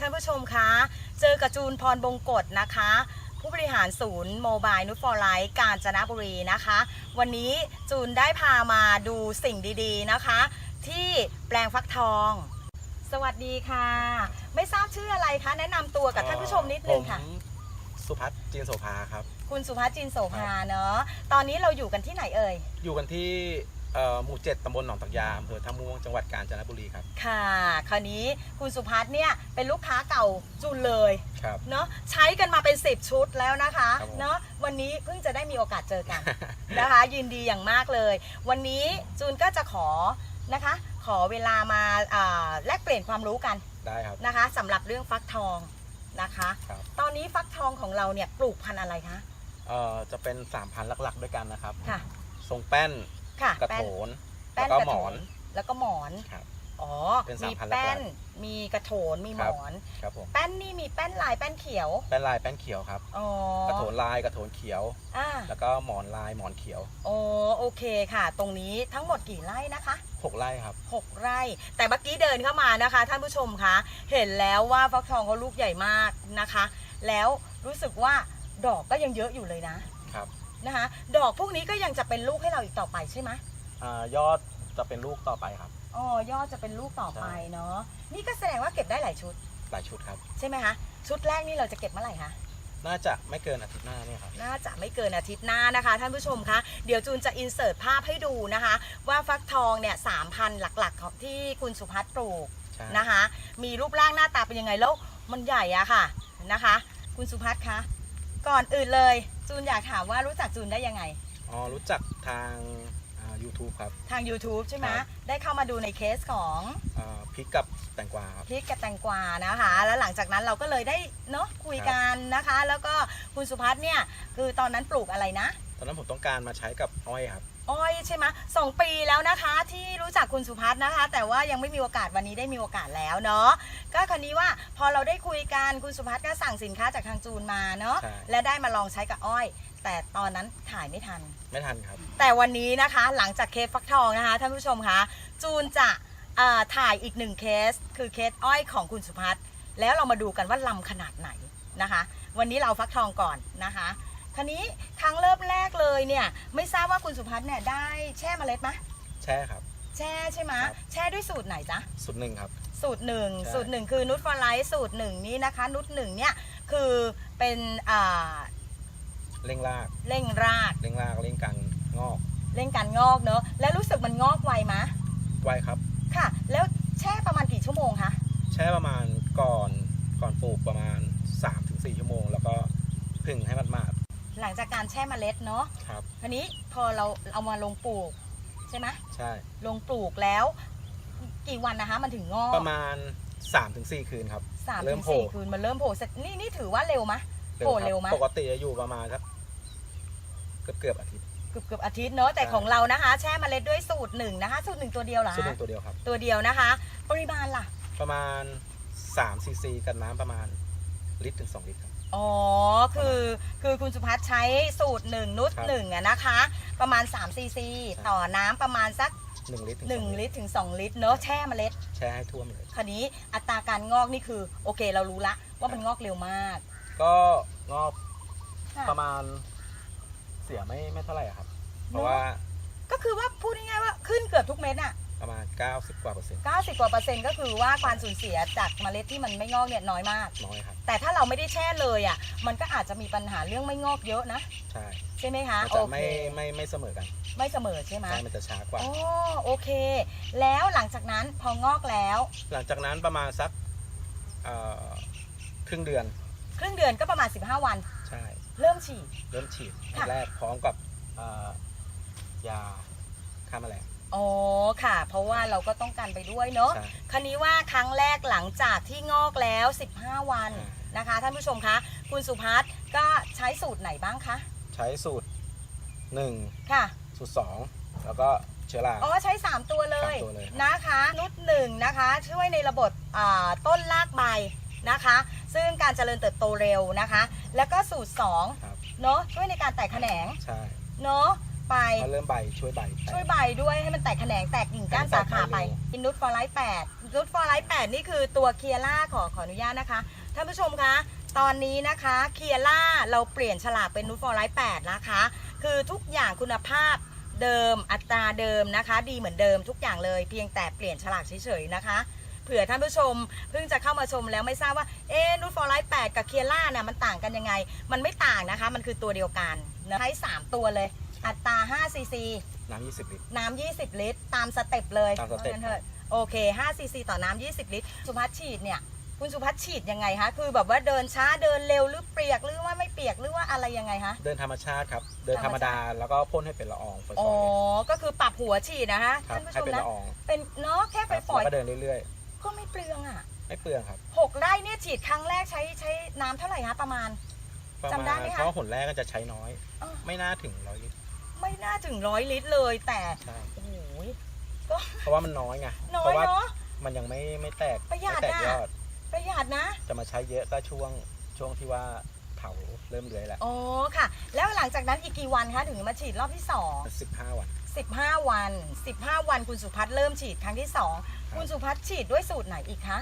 ท่านผู้ชมคะ เจอกับจูนพรบงกฎนะคะ ผู้บริหารศูนย์โมบายนุชฟอร์ไลท์กาญจนบุรีนะคะ วันนี้จูนได้พามาดูสิ่งดีๆนะคะ ที่แปลงฟักทอง สวัสดีค่ะ ไม่ทราบชื่ออะไรคะ แนะนำตัวกับท่านผู้ชมนิดนึงค่ะ ผมสุพัฒน์จีนโสภาครับ คุณสุภาพจินโสภาเนาะตอนนี้เราอยู่กันที่ไหนเอ่ย อยู่กันที่ เอ่อหมู่เจ็ดตำบลหนองตักยาอำเภอท่าม่วงจังหวัดกาญจนบุรีครับค่ะ คราวนี้คุณสุพัฒน์เนี่ยเป็นลูกค้าเก่าจูนเลยครับ เนาะใช้กันมาเป็น 10 ชุดแล้วนะคะครับผม เนาะวันนี้เพิ่งจะได้มีโอกาสเจอกัน นะคะ ยินดีอย่างมากเลย วันนี้จูนก็จะขอนะคะ ขอเวลามาอ่าแลกเปลี่ยนความรู้กันได้ครับนะคะสำหรับเรื่องฟักทองนะคะ ครับตอนนี้ฟักทองของเราเนี่ยปลูกพันธุ์อะไรคะเอ่อจะเป็นสามพันหลักๆ ด้วยกันนะครับ ค่ะ ทรงแป้น ค่ะกระแป้โถน น แป้แล้วนก็กระหมโถอนนแล้วก็หมอน ครับ อ๋อ เป็นมี3,000แป้นหลักมีกระโถน มีหมครับอน ครับผมแป้นนี่มีแป้นลายแป้นเขียว แป้นลายแป้นเขียวครับ อ๋อกระโถนลายกระโถนเขียว อ่าแล้วก็หมอนลายหมอนเขียวโอ้โอเคค่ะ ตรงนี้ทั้งหมดกี่ไร่นะคะ หกไร่ครับ6ไร่ แต่เมื่อกี้เดินเข้ามานะคะ ท่านผู้ชมคะ เห็นแล้วว่าฟักทองเขาลูกใหญ่มากนะคะ แล้วรู้สึกว่าดอกก็ยังเยอะอยู่เลยนะ ครับ นะคะ ดอกพวกนี้ก็ยังจะเป็นลูกให้เราอีกต่อไปใช่ไหมอ่ายอดจะเป็นลูกต่อไปครับ อ๋อยอดจะเป็นลูกต่อไปเนาะนี่ก็แสดงว่าเก็บได้หลายชุด หลายชุดครับ ใช่ไหมคะชุดแรกนี่เราจะเก็บเมื่อไหร่คะน่าจะไม่เกินอาทิตย์หน้าเนี่ยครับ น่าจะไม่เกินอาทิตย์หน้านะคะท่านผู้ชมคะ เดี๋ยวจูนจะอินเสิร์ตภาพให้ดูนะคะ ว่าฟักทองเนี่ยสามพันหลักๆของที่คุณสุพัฒน์ปลูกใช่ นะคะ มีรูปร่างหน้าตาเป็นยังไงแล้วมันใหญ่อะค่ะนะคะ คุณสุพัฒน์คะ ก่อนอื่นเลย จูนอยากถามว่ารู้จักจูนได้ยังไง อ๋อรู้จักทางอ่า YouTube ครับ ทาง YouTube ใช่ไหมครับ ได้เข้ามาดูในเคสของอ่าพริกกับแตงกวาครับ พริกกับแตงกวานะคะ แล้วหลังจากนั้นเราก็เลยได้เนาะคุยกันนะคะ แล้วก็คุณสุพัฒน์เนี่ยคือตอนนั้นปลูกอะไรนะ ตอนนั้นผมต้องการมาใช้กับอ้อยครับ อ้อยใช่ไหมสองปีแล้วนะคะที่รู้จักคุณสุพัฒน์นะคะ แต่ว่ายังไม่มีโอกาสวันนี้ได้มีโอกาสแล้วเนาะก็คราวนี้ว่าพอเราได้คุยกันคุณสุพัฒน์ก็สั่งสินค้าจากทางจูนมาเนาะใช่ และได้มาลองใช้กับอ้อย แต่ตอนนั้นถ่ายไม่ทัน ไม่ทันครับ แต่วันนี้นะคะหลังจากเคสฟักทองนะคะท่านผู้ชมคะจูนจะเอ่อถ่ายอีกหนึ่งเคส คือเคสอ้อยของคุณสุพัฒน์แล้วเรามาดูกันว่าลำขนาดไหนนะคะ วันนี้เราฟักทองก่อนนะคะ คราวนี้ครั้งเริ่มแรกเลยเนี่ยไม่ทราบว่าคุณสุพัฒน์เนี่ยได้แช่เมล็ดไหมแช่ครับ แช่ใช่ไหมครับ แช่ด้วยสูตรไหนจ๊ะ สุดหนึ่งครับ สูตรหนึ่งใช่ สูตรหนึ่งคือนุชฟอร์ไลท์สูตรหนึ่งนี้นะคะ นุชหนึ่งเนี่ยคือเป็นอ่าเร่งรากเร่งรากเร่งรากเร่งการงอกเร่งการงอกเนอะแล้วรู้สึกมันงอกไวมะไวครับ ค่ะ แล้วแช่ประมาณกี่ชั่วโมงคะแช่ประมาณก่อนก่อนปลูกประมาณ 3-4 ชั่วโมง แล้วก็พึ่งให้มันมาด หลังจากการแช่เมล็ดเนาะครับทีนี้พอเราเอามาลงปลูกใช่ไหมใช่ลงปลูกแล้ว กี่วันนะคะ มันถึงงอกประมาณ3-4คืนครับสามเริ่ถึมงโผล่สี่คืนมันเริ่มโผล่เสร็จนี่นี่ถือว่าเร็วมะโผล่คบเร็วไหมปกติจะอยู่ประมาณสักเกือบเกือบๆอาทิตย์ เกือบเกือบอาทิตย์เนอะแต่ใช่ ของเรานะคะ แช่เมล็ดด้วยสูตรหนึ่งนะคะ สูตรหนึ่งตัวเดียวเหรอสุดหฮะนึ่งตัวเดียวครับ ตัวเดียวนะคะ ปริมาณล่ะ ประมาณ3ซีซีกับน้ำประมาณลิตรถึง2ลิตรครับ อ๋อ คือคือคุณสุพัฒน์ใช้สูตรหนึ่งนุชครับ หนึ่งอะนะคะ ประมาณ3ซีซีใช่ต่อน้ำประมาณสัก1ลิตรถึง1 2ลิตรถึง 2 ลิตรเนอะแช่เมล็ด แช่ให้ท่วมเลย คราวนี้อัตราการงอกนี่คือโอเคเรารู้ละว่ามันงอกเร็วมากก็งอกค่ะประมาณเสียไม่ไม่เท่าไหร่อะครับ เพเนอะราะว่าก็คือว่าพูดง่ายๆว่าขึ้นเกือบทุกเม็ดอะ ประมาณ 90 กว่าเปอร์เซ็นต์90กว่าเปอร์เซ็นต์ก็คือว่าการสูญเสียจากเมล็ดที่มันไม่งอกเนี่ยน้อยมาก น้อยครับ แต่ถ้าเราไม่ได้แช่เลยอะมันก็อาจจะมีปัญหาเรื่องไม่งอกเยอะนะ ใช่ใช่ไหมคะมันโอจะเคไม่ไม่ไม่เสมอกันไม่เสมอใช่ไหมใช่มันจะช้ากว่า อ๋อโอเค แล้วหลังจากนั้นพองอกแล้ว หลังจากนั้นประมาณสักเอ่อครึ่งเดือนครึ่งเดือนก็ประมาณ 15 วัน ใช่ เริ่มฉีด เริ่มฉีดค่ะ แรกพร้อมกับเอ่อยาฆ่าแมลง อ๋อค่ะ เพราะว่าเราก็ต้องการไปด้วยเนาะใช่ คันนี้ว่าครั้งแรกหลังจากที่งอกแล้ว 15 วันอ่านะคะ ท่านผู้ชมคะคุณสุพัฒน์ก็ใช้สูตรไหนบ้างคะใช้สูตรหนึ่งค่ะ สูตรสองแล้วก็เชื้อรา อ๋อใช้ 3 ตัวเลยสามตัวเลยครับ นะคะ นุชหนึ่งนะคะ ช่วยในระบบอ่าต้นรากใบนะคะ ซึ่งการเจริญเติบโตเร็วนะคะ แล้วก็สูตร2ครับเนาะช่วยในการแตกแขนงใช่ เนาะ ไปมาเริ่มใบช่วยใบแตกช่วยใบด้วยให้มันแตกแขนงแตกกิ่งก้านให้มันแตสากขาไปไปเร็ว อินนุตฟอร์ไลท์แปดนุตฟอร์ไลท์แปดนี่คือตัวเคียร่าขอขออนุญาตนะคะท่านผู้ชมคะ ตอนนี้นะคะเคียร่าเราเปลี่ยนฉลากเป็นนุตฟอร์ไลท์แปดนะคะ คือทุกอย่างคุณภาพเดิมอัตราเดิมนะคะ ดีเหมือนเดิมทุกอย่างเลยเพียงแต่เปลี่ยนฉลากเฉยๆนะคะเผื่อท่านผู้ชมเพิ่งจะเข้ามาชมแล้วไม่ทราบว่าเอ๊นูตฟอร์ไลท์แกับเคียร่าเนี่ยมันต่างกันยังไง มันไม่ต่างนะคะ มันคือตัวเดียวกันนะใช้3ตัวเลย อัตรา5ซีซีน้ำ20 ลิตร น้ำ20 ลิตร ตามสเต็ปเลยตามสเต็ป พระฉะนั้นถอะโอเค5ซีซีต่อน้ำ20 ลิตร สุพัฒน์ฉีดเนี่ย คุณสุพัฒน์ฉีดยังไงคะ คือแบบว่าเดินช้าเดินเร็วหรือเปียกหรือว่าไม่เปียกหรือว่าอะไรยังไงคะ เดินธรรมชาติครับ เดินธรรมดา แล้วก็พ่นให้เป็นละอองฝอยอ๋อ ก็คือปรับหัวฉีดนะคะๆครับท่านผู้ชให้มเป็นนะละอองเป็นเนาะแค่คไปรับปล่อยแล้วก็เดินเรื่อยก็ไม่เปลืองอะๆ ไม่เปลืองครับหกไร่เนี่ยฉีดครั้งแรกใช้ใช้น้ำเท่าไหร่คะประมาณ ประจำได้มาณไหมคะ เพราะหนแรกก็จะใช้น้อยอ้อไม่น่าถึงร้อยลิตร ไม่น่าถึงร้อยลิตรเลยแต่ใช่โอ้โหเพราะว่ามันน้อยไงน้อเพยราะว่าเนาะ มันยังไม่ไม่แตกประหยัดไม่แตกอะ ยอด ประหยัดนะ จะมาใช้เยอะก็ช่วงช่วงที่ว่าเถาเริ่มเลื้อยแล้วอ๋อค่ะ แล้วหลังจากนั้นอีกกี่วันคะถึงมาฉีดรอบที่สองสิบห้าวัน 15 วัน 15 วันคุณสุพัฒน์เริ่มฉีดครั้งที่สองครับ คุณสุพัฒน์ฉีดด้วยสูตรไหนอีกคะ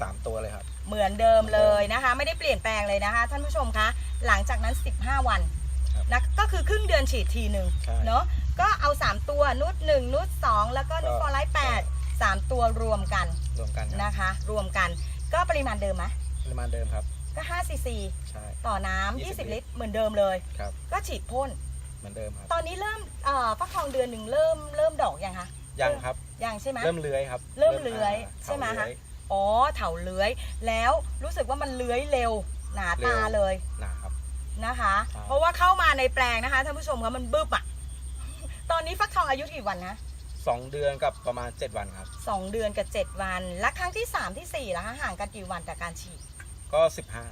สามตัวเลยครับ เหมือนเดิมเลยนะคะ ไม่ได้เปลี่ยนแปลงเลยนะคะ ท่านผู้ชมคะ หลังจากนั้น 15 วันครับ นะก็คือครึ่งเดือนฉีดทีหนึ่งใช่เนาะก็เอา 3 ตัวนุด1นุด2แล้วก็นุดก็ ฟอร์ไลท์8 3 ตัวรวมกันรวมกันครับนะคะ รวมกันก็ปริมาณเดิมไหมปริมาณเดิมครับ ก็5ซีซีใช่ ต่อน้ำ20 20 ลิตรเหมือนเดิมเลย ครับ ก็ฉีดพ่น เหมือนเดิมครับ ตอนนี้เริ่มเอ่อฟักทองเดือนหนึ่งเริ่มเริ่มดอกยังคะยังครับ ยังใช่ไหม เริ่มเลื้อยครับเริ่มเลื้อยาใช่ไหมเถาคะ เลื้อยอ๋อเถาเลื้อย แล้วรู้สึกว่ามันเลื้อยเร็ว หนาตาเร็วเลย หนาครับ นะคะ ครับ เพราะว่าเข้ามาในแปลงนะคะท่านผู้ชมคะมันบึ้บอะตอนนี้ฟักทองอายุกี่วันนะสองเดือนกับประมาณเจ็ดวันครับ สองเดือนกับเจ็ดวัน และครั้งที่สามที่สี่แล้วคะห่างกันกี่วันจากการฉีด ก็สิบห้า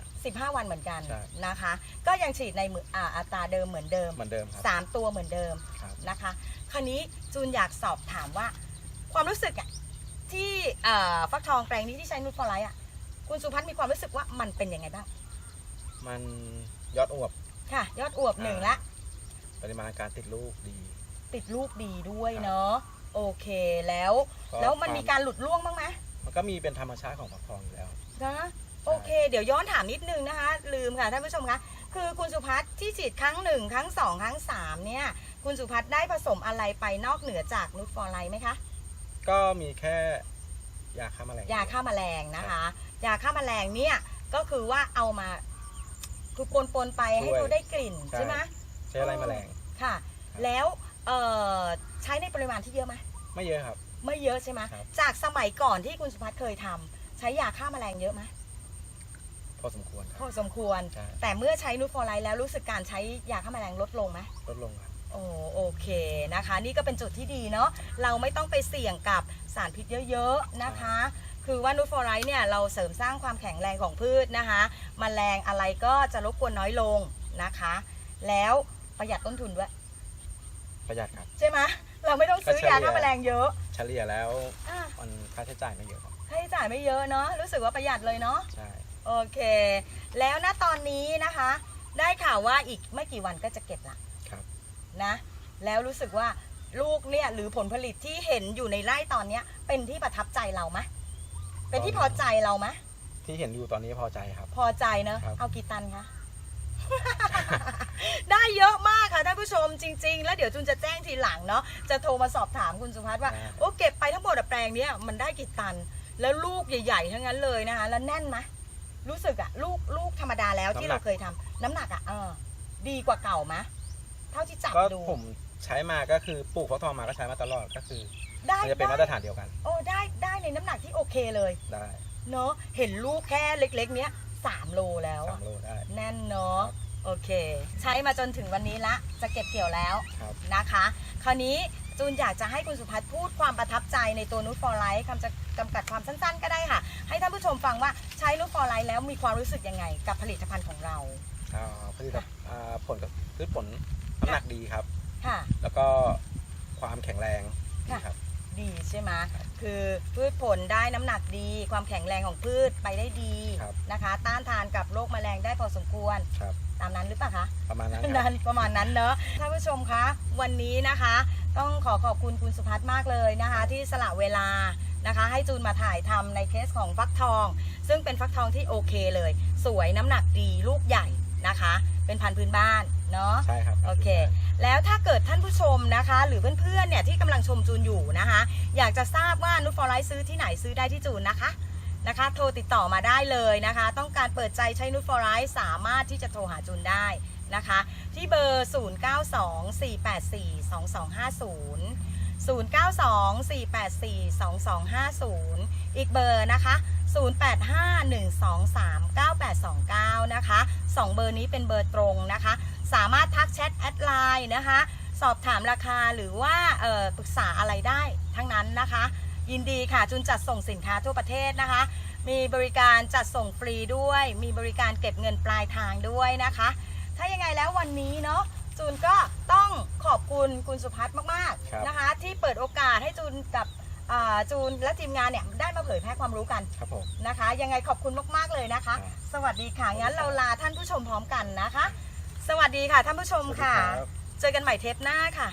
15 วันเหมือนกันใช่ นะคะ ก็ยังฉีดในมืออ่าอัตราเดิมเหมือนเดิม เหมือนเดิมครับสามตัวเหมือนเดิมครับ นะคะ คราวนี้จูนอยากสอบถามว่า ความรู้สึกอะที่เอ่อฟักทองแปลงนี้ที่ใช้นูตฟอร์ไลท์อะคุณสุพัฒน์มีความรู้สึกว่ามันเป็นยังไงบ้าง มันยอดอวบค่ะ ยอดอวบหนึ่งละ ปริมาณการติดลูกดี ติดลูกดีด้วยครับเนาะโอเคแล้วก็แล้วมันควมีการหลุดร่วงบ้างไหมมันก็มีเป็นธรรมชาติของผักทองอยู่แล้วนะโอเค เดี๋ยวย้อนถามนิดนึงนะคะ ลืมค่ะท่านผู้ชมคะคือคุณสุพัฒน์ที่ฉีดครั้งหนึ่งครั้งสองครั้งสามเนี่ย คุณสุพัฒน์ได้ผสมอะไรไปนอกเหนือจากนูตฟอร์ไลท์ไหมคะ ก็มีแค่ยาฆ่าแมลงยาฆ่าแมลงนะคะ ยาฆ่าแมลงเนี่ยก็คือว่าเอามา คือปนปนๆไปให้เขาได้กลิ่นใช่ไหมใช้อะไรแมลง ค่ะ แล้วเอ่อใช้ในปริมาณที่เยอะไหมไม่เยอะครับ ไม่เยอะใช่ไหมครับ จากสมัยก่อนที่คุณสุพัฒน์เคยทำใช้ยาฆ่าแมลงเยอะไหมพอสมควรคพรับอสมควร ใช่แต่เมื่อใช้นูตฟอร์ไลท์แล้วรู้สึกการใช้ยาฆ่าแมลงลดลงไหม ลดลงครับ โอ้โอเคนะคะ นี่ก็เป็นจุดที่ดีเนาะเราไม่ต้องไปเสี่ยงกับสารพิษเยอะๆนะคะ คือว่านูตฟอร์ไลท์เนี่ยเราเสริมสร้างความแข็งแรงของพืชนะคะมแมลงอะไรก็จะรบกวนน้อยลงนะคะ แล้วประหยัดต้นทุนด้วยประหยัดครับ ใช่ไหมเราไม่ต้องซื้อยาฆ่าแมลงเยอะ เฉลี่ยแล้วอะมันค่าใช้จ่ายไม่เยอะครับค่าใช้จ่ายไม่เยอะเนาะรู้สึกว่าประหยัดเลยเนาะใช่โอเค แล้วณตอนนี้นะคะ ได้ข่าวว่าอีกไม่กี่วันก็จะเก็บละครับนะแล้วรู้สึกว่าลูกเนี่ยหรือผลผลิตที่เห็นอยู่ในไร่ตอนเนี้ยเป็นที่ประทับใจเราไหม เป็นที่พอใจเราไหมที่เห็นอยู่ตอนนี้พอใจครับ พอใจเนอะครับ เอากี่ตันคะ ได้เยอะมากค่ะท่านผู้ชมจริง ๆ แล้วเดี๋ยวจุนจะแจ้งทีหลังเนาะจะโทรมาสอบถามคุณสุภัฒน์ว่า ได้ โอ้เก็บไปทั้งหมดอะแปลงเนี้ยมันได้กี่ตัน แล้วลูกใหญ่ๆทั้งนั้นเลยนะคะ แล้วแน่นไหมรู้สึกอะลูกลูกธรรมดาแล้วที่เราเคยทำน้ำหนักอะเออ ดีกว่าเก่าไหมเท่าที่จับก็ดู ผมใช้มาก็คือปลูกฟักทองมาก็ใช้มาตลอดก็คือ ได้มันจะเป็นได้มาตรฐานเดียวกัน โอ้ได้ได้ในน้ำหนักที่โอเคเลย ได้เนาะเห็นลูกแค่เล็ก ๆ เนี้ยสามโลแล้วสาอะมโลได้ แน่นเนาะโอเค ใช้มาจนถึงวันนี้ละจะเก็บเกี่ยวแล้วครับ นะคะ คราวนี้จูนอยากจะให้คุณสุพัฒน์พูดความประทับใจในตัวนูตฟอร์ไลท์คำจะจำกัดความสั้นๆ ก็ได้ค่ะ ให้ท่านผู้ชมฟังว่าใช้นูตฟอร์ไลท์แล้วมีความรู้สึกยังไง กับผลิตภัณฑ์ของเราอ่าผลิตภัณฑ์อ่าผลกับพืชผลน้ำหนักดีครับ ค่ะ แล้วก็ความแข็งแรงดีค่ะ ครับ ดีใช่ไหมคือพืชผลได้น้ำหนักดี ความแข็งแรงของพืชไปได้ดีครับนะคะ ต้านทานกับโรคแมลงได้พอสมควร ครับ ตามนั้นหรือเปล่าคะ ประมาณนั้นครันั้บนประมาณนั้นเนอะท่านผู้ชมคะ วันนี้นะคะ ต้องขอขอบคุณคุณสุพัฒน์มากเลยนะคะ ที่สละเวลานะคะ ให้จูนมาถ่ายทำในเคสของฟักทอง ซึ่งเป็นฟักทองที่โอเคเลย สวยน้ำหนักดีลูกใหญ่นะคะ เป็นพันธุ์พื้นบ้านเนาะ ใช่ครับโอเค แล้วถ้าเกิดท่านผู้ชมนะคะ หรือเพื่อนๆเนี่ยที่กำลังชมจูนอยู่นะคะ อยากจะทราบว่านุชฟอร์ไลท์ซื้อที่ไหนซื้อได้ที่จูนนะคะนะคะ โทรติดต่อมาได้เลยนะคะ ต้องการเปิดใจใช้นุชฟอร์ไลท์สามารถที่จะโทรหาจูนได้นะคะ ที่เบอร์ 0924842250 0924842250 อีกเบอร์นะคะ 0851239829 นะคะ 2 เบอร์นี้เป็นเบอร์ตรงนะคะ สามารถทักแชทแอดไลน์นะคะ สอบถามราคาหรือว่าเอ่อปรึกษาอะไรได้ทั้งนั้นนะคะ ยินดีค่ะจุนจัดส่งสินค้าทั่วประเทศนะคะ มีบริการจัดส่งฟรีด้วย มีบริการเก็บเงินปลายทางด้วยนะคะ ถ้ายังไงแล้ววันนี้เนาะ จูนก็ต้องขอบคุณคุณสุพัฒน์มากครับๆนะคะ ที่เปิดโอกาสให้จูนกับอ่าจูนและทีมงานเนี่ยได้มาเผยแพร่ความรู้กันครับผม นะคะ ยังไงขอบคุณมากๆเลยนะคะ ครับสวัสดีค่ะงั้นเราลาท่านผู้ชมพร้อมกันนะคะ สวัสดีค่ะท่านผู้ชมค่ะ สวัสดีรับ เจอกันใหม่เทปหน้าค่ะ